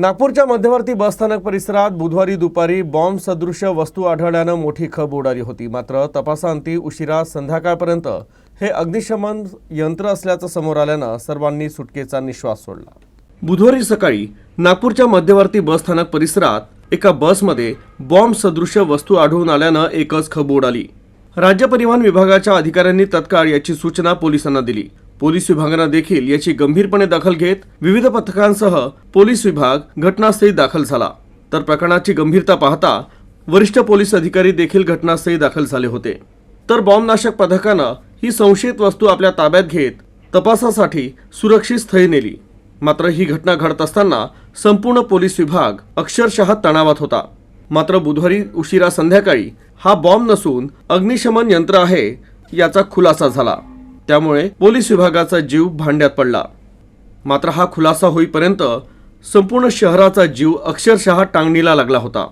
नागपूरच्या मध्यवर्ती बसस्थानक परिसरात बुधवारी दुपारी बॉम्ब सदृश्य वस्तू आढळल्यानं मोठी खब उडाली होती. मात्र तपासांती उशिरा संध्याकाळपर्यंत हे अग्निशमन यंत्र असल्याचं समोर आल्यानं सर्वांनी सुटकेचा निश्वास सोडला. बुधवारी सकाळी नागपूरच्या मध्यवर्ती बसस्थानक परिसरात एका बसमध्ये बॉम्ब सदृश्य वस्तू आढळून आल्यानं एकच खब उडाली. राज्य परिवहन विभागाच्या अधिकाऱ्यांनी तत्काळ याची सूचना पोलिसांना दिली. पोलीस विभागानं देखील याची गंभीरपणे दखल घेत विविध पथकांसह पोलीस विभाग घटनास्थळी दाखल झाला. तर प्रकरणाची गंभीरता पाहता वरिष्ठ पोलीस अधिकारी देखील घटनास्थळी दाखल झाले होते. तर बॉम्बनाशक पथकानं ही संशयित वस्तू आपल्या ताब्यात घेत तपासासाठी सुरक्षित स्थळी नेली. मात्र ही घटना घडत असताना संपूर्ण पोलीस विभाग अक्षरशः तणावात होता. मात्र बुधवारी उशिरा संध्याकाळी हा बॉम्ब नसून अग्निशमन यंत्र आहे याचा खुलासा झाला. त्यामुळे पोलीस विभागाचा जीव भांड्यात पडला. मात्र हा खुलासा होईपर्यंत संपूर्ण शहराचा जीव अक्षरशः टांगणीला लागला होता.